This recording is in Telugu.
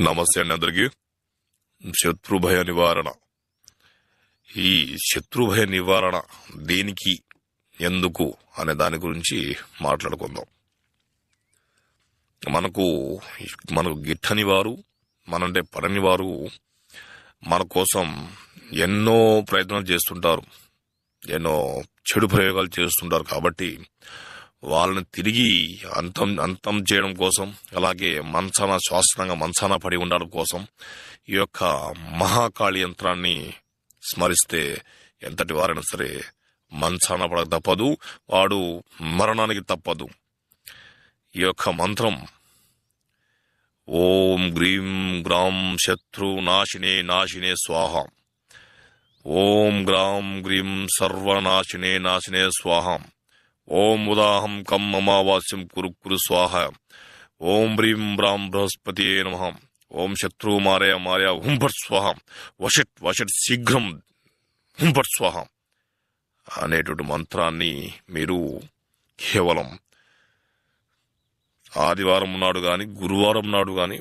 నమస్తే అండి అందరికీ. శత్రుభయ నివారణ. ఈ శత్రుభయ నివారణ దేనికి ఎందుకు అనే దాని గురించి మాట్లాడుకుందాం. మనకు మనకు గిట్టని వారు మనంటే పడని వారు మన కోసం ఎన్నో ప్రయత్నాలు చేస్తుంటారు. ఎన్నో చెడు ప్రయోగాలు చేస్తుంటారు కాబట్టి వాళ్ళని తిరిగి అంతం అంతం చేయడం కోసం అలాగే మంచాన శాశ్వతంగా మంచాన పడి ఉండడం కోసం ఈ యొక్క మహాకాళి యంత్రాన్ని స్మరిస్తే ఎంతటి వారైనా సరే మంచాన పడక తప్పదు వాడు మరణానికి తప్పదు. ఈ యొక్క మంత్రం ఓం గ్రీం గ్రాం శత్రు నాశినే నాశినే స్వాహ. ఓం గ్రాం గ్రీం సర్వనాశినే నాశినే స్వాహం. ఓం ఉదాహం కం అమావాస్యం కురు కురు స్వాహ. ఓం హ్రీం బ్రాం బృహస్పతి నమ. ఓం శత్రు మారయ మారయ హుంభట్ స్వాహ. వషట్ వషట్ శీఘ్రం హుంభట్ స్వాహ. అనేటువంటి మంత్రాన్ని మీరు కేవలం ఆదివారం నాడు కానీ గురువారం నాడు కానీ